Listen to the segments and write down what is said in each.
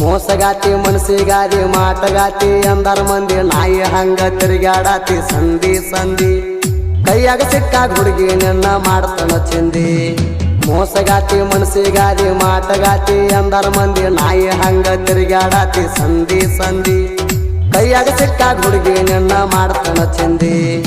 ಮೋಸಗಾತಿ, ಮನಸ್ಸಿಗಾದಿ ಮಾಟಗಾತಿ ಅಂದರ ಮಂದಿ, ನಾಯಿ ಹಂಗ ತಿರುಗಾಡಾತಿ ಸಂಧಿ ಸಂಧಿ. ಕೈಯಾಗ ಸಿಕ್ಕ ಹುಡುಗಿ ನಿನ್ನ ಮಾಡ್ತಾನ ಚಿಂದಿ. ಮೋಸಗಾತಿ, ಮನಸ್ಸಿಗಾದಿ ಮಾಟಗಾತಿ ಅಂದರ ಮಂದಿ, ನಾಯಿ ಹಂಗ ತಿರುಗಾಡಾತಿ ಸಂಧಿ ಸಂಧಿ. ಕೈಯಾಗ ಸಿಕ್ಕ ಹುಡುಗಿ ನಿನ್ನ ಮಾಡ್ತಾನ ಚಿಂದಿ.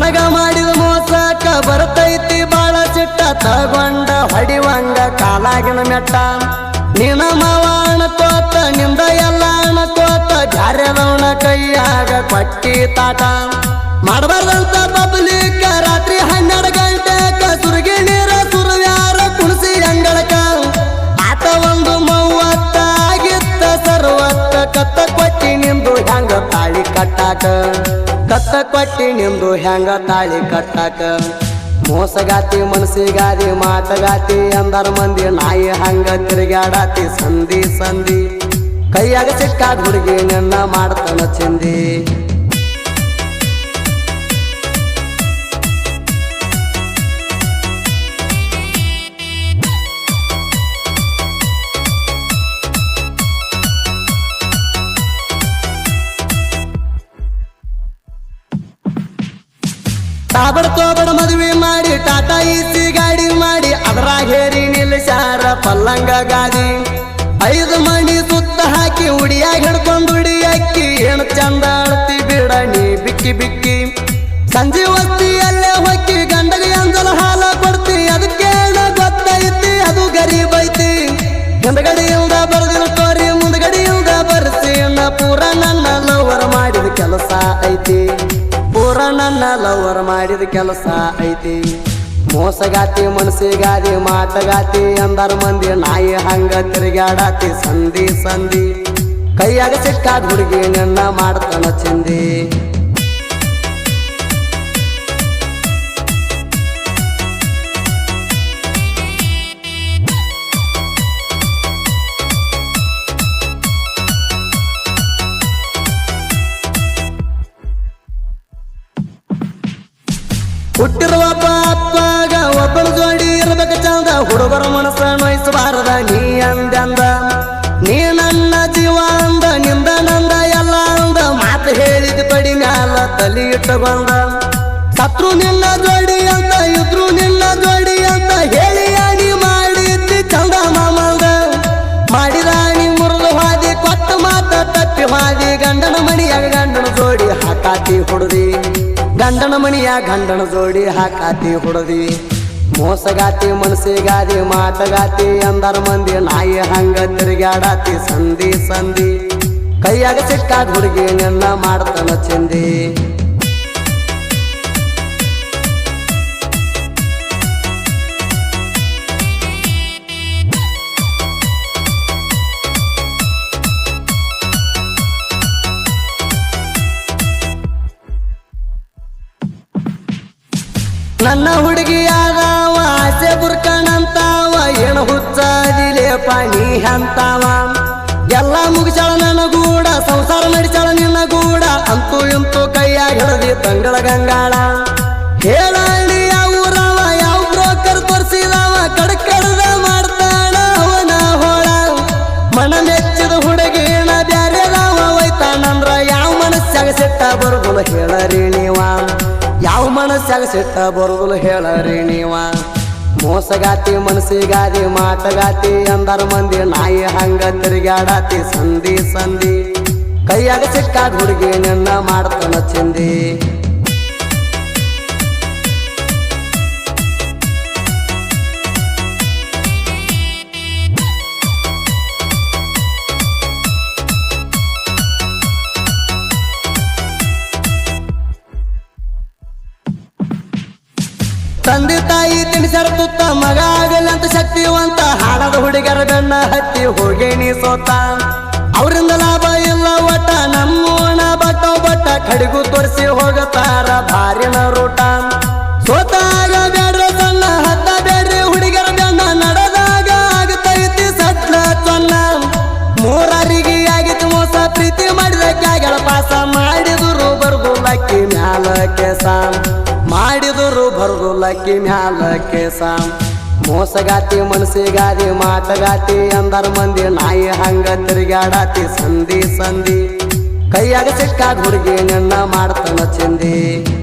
ನನಗ ಮಾಡಿದ ಮೋಸಕ ಬರ್ತೈತಿ ಬಾಳ ಚಿಟ್ಟ. ತಗೊಂಡ ಹೊಡಿವಂಗ ಕಾಲಾಗಿನ ಮೆಟ್ಟ. ನಿನ ಮಾವಣ ತೋತ, ನಿಂದ ಎಲ್ಲ ಅಣಕೋತ ಜಾರ್ಯದವನ ಕೈಯಾಗ ಕೊಟ್ಟಿ ತಾಟ. ಮಾಡಬಾರ್ದಂತ ಪಬ್ಲಿಕ್ ರಾತ್ರಿ ಹನ್ನೆರಡು ಗಂಟೆ ಸುರುಗಿ ನೀರ ಸುರುವ್ಯಾರ ಕುಣಿಸಿ ಅಂಗಳಕ ಆತ ಒಂದು ಮೂವತ್ತ ಆಗಿತ್ತ, ಸರ್ವತ್ತ ಕತ್ತ ಕೊಟ್ಟಿ ನಿಂದು ಹೆಂಗ ತಾಳಿ ಕಟ್ಟಾಕ. ಕತ್ತ ಕೊಟ್ಟಿ ನಿಮ್ದು ಹೆಂಗ ತಾಳಿ ಕಟ್ಟಾಕ? ಮೋಸಗಾತಿ ಮನಸ್ಸಿಗಾದಿ ಮಾತಗಾತಿ ಅಂದರ ಮಂದಿ ನಾಯಿ ಹಂಗ ತಿರುಗಾಡಾತಿ ಸಂಧಿ ಸಂಧಿ. ಕೈಯಾಗ ಚಿಕ್ಕ ಹುಡುಗಿ ನನ್ನ ಮಾಡ್ತಾನ ಚಿಂದಿ. ತೋಬಡ ಮದುವೆ ಮಾಡಿ, ಟಾಟಾ ಇಸಿ ಗಾಡಿ ಮಾಡಿ ಅದರ ಹೇರಿ ನಿಲ್ಲಿಸ್ಯಾರ ಪಲ್ಲಂಗ ಗಾದಿ. ಐದು ಮಣಿ ಸುತ್ತ ಹಾಕಿ ಉಡಿಯಾಗಿ ಹಿಡ್ಕೊಂಡು ಉಡಿ ಅಕ್ಕಿ ಏನು ಚಂದ ಬಿಡ ನೀ ಬಿಕ್ಕಿ ಬಿಕ್ಕಿ. ಸಂಜೆ ಹೊತ್ತಿಯಲ್ಲೇ ಹೊಕ್ಕಿ, ಗಂಡಗೆ ಅಂಜಲ ಹಾಲ ಕೊಡ್ತಿ ಅದಕ್ಕೆ ಗೊತ್ತೈತಿ, ಅದು ಗರೀಬ್ ಐತಿ. ಹಿಂದಗಡೆಯಿಂದ ಬರೆದಿನ ತೋರಿ, ಮುಂದಗಡೆಯಿಂದ ಬರ್ಸಿ ಪೂರ ನನ್ನ ಲವರ್ ಮಾಡಿದ ಕೆಲಸ ಐತಿ. ನನ್ನ ಲವರ್ ಮಾಡಿದ ಕೆಲಸ ಐತಿ. ಮೋಸಗಾತಿ ಮನಸ್ಸಿಗಾದಿ ಮಾತಗಾತಿ ಅಂದರ ಮಂದಿ ನಾಯಿ ಹಂಗ ತಿರುಗಾಡಾತಿ ಸಂಧಿ ಸಂಧಿ. ಕೈಯಾಗ ಸಿಕ್ಕಾದ ಹುಡುಗಿ ನನ್ನ ಮಾಡ್ತಾನ ಚಿಂದಿ. ಹುಟ್ಟಿರುವ ಪಾಪಾಗ ಒಬ್ಬನ ಜೋಡಿ ಇರಬೇಕು ಚಂದ. ಹುಡುಗರ ಮನಸ್ಸ ನೋಯಿಸಬಾರದ ನೀ ಅಂದಂದ ನೀ ನನ್ನ ಜೀವ ಅಂದ, ನಿಂದ ನಂದ ಎಲ್ಲ ಅಂದ. ಮಾತು ಹೇಳಿದ ಪಡಿ ಮ್ಯಾಲ ತಲಿ ಇಟ್ಟುಕೊಂಡ. ಸತ್ರು ನಿನ್ನ ಜೋಡಿ ಅಂತ ಇದ್ರು ನಿನ್ನ ಜೋಡಿ ಅಂತ ಹೇಳಿ ಅಣಿ ಮಾಡಿದ್ದಿ ಚಂದ ಮಾಮಂದ. ಮಾಡಿದ ಅಣಿ ಮುರಿದು ಹಾದಿ, ಕೊಟ್ಟ ಮಾತ ತಪ್ಪಿ ಹಾದಿ. ಗಂಡನ ಮಣಿಯಾಗ ಗಂಡನ ಜೋಡಿ ಹಾಕಾತಿ ಹುಡುದಿ. ಗಂಡನ ಮಣಿಯ ಗಂಡನ ಜೋಡಿ ಹಾಕಾತಿ ಹೊಡದಿ. ಮೋಸಗಾತಿ, ಮನಸ್ಸಿಗಾದಿ, ಮಾತಗಾತಿ, ಅಂದರ ಮಂದಿ, ನಾಯಿ ಹಂಗ ತಿರುಗಾಡಾತಿ ಸಂಧಿ ಸಂಧಿ. ಕೈಯಾಗ ಸಿಕ್ಕಾದ ಹುಡುಗಿ ಮಾಡ್ತಾನ ಚಿಂದಿ. ನನ್ನ ಹುಡುಗಿ ಯಾದವ ಆಸೆ ಬುರ್ಕಣಂತಾವ ಏನು ಹುಚ್ಚದಿಲೆ ಪಾಣಿ ಅಂತಾವ. ಎಲ್ಲ ಮುಗಿಸಾಳ ನನ್ನ ಗೂಡ, ಸಂಸಾರ ನಡೆಸಾಳ ನಿನ್ನ ಗೂಡ, ಅಂತೂ ಇಂತೂ ಕೈಯಾಗ ಹಿಡದಿ ತಂಗಳ ಗಂಗಾಳ. ಹೇಳಿ ಯಾವ ಊರವ, ಯಾವ ಬ್ರೋಕರ್ ತೋರಿಸಿದವ, ಕಡ್ಕಡ್ದ ಮಾಡ್ತಾಳ ಅವನ ಹೋಳ. ಮನ ಮೆಚ್ಚಿದ ಹುಡುಗಿನ ಬ್ಯಾರೆದವ, ಒಯ್ತಾನಂದ್ರ ಯಾವ ಮನಸ್ಸಾಗ ಸಿಟ್ಟ ಬರುದಿಲ್ಲ ಹೇಳರಿ ನೀವ. ಯಾವ ಮನಸ್ಸಾಗ ಸಿಟ್ಟ ಬರುದಿಲ್ಲ ಹೇಳರಿ ನೀವ. ಮೋಸಗಾತಿ, ಮನಸ್ಸಿಗಾದಿ, ಮಾತಗಾತಿ, ಅಂದರ ಮಂದಿ, ನಾಯಿ ಹಂಗ ತಿರುಗಾಡಾತಿ ಸಂಧಿ ಸಂಧಿ. ಕೈಯಾಗ ಸಿಕ್ಕಾಗ ಹುಡುಗಿ ನಿನ್ನ ಮಾಡ್ತಾನ ಚಿಂದಿ. ತಂದೆ ತಾಯಿ ತಿಳಿಸರ ತುತ್ತ ಮಗ ಆಗಲ್ಲ ಅಂತ ಶಕ್ತಿವಂತ ಹಾಡದ ಹುಡುಗರ ಬೆನ್ನ ಹತ್ತಿ ಹೋಗೇನಿ ಸೋತ ಅವರಿಂದ ಲಾಭ ಇಲ್ಲ ಒಟ್ಟ ನಮ್ಮೋಣ ಬಟ್ಟ ಬಟ್ಟ ಕಡಿಗು ತೋರಿಸಿ ಹೋಗತಾರ ಭಾರಿನ ರೂಟ. ಕೇಸ ಮಾಡಿದರು ಬರುದು ಲಕ್ಕಿ ಮ್ಯಾಲ ಕೇಸ ಮೋಸಗಾತಿ ಮನಸ್ಸಿಗಾದಿ ಮಾತಗಾತಿ ಅಂದರ ಮಂದಿ ನಾಯಿ ಹಂಗ ತಿರುಗಾಡಾತಿ ಸಂಧಿ ಸಂಧಿ. ಕೈಯಾಗ ಸಿಕ್ಕಾಗ ಹುಡುಗಿ ನನ್ನ ಮಾಡ್ತಾನ ಚಿಂದಿ.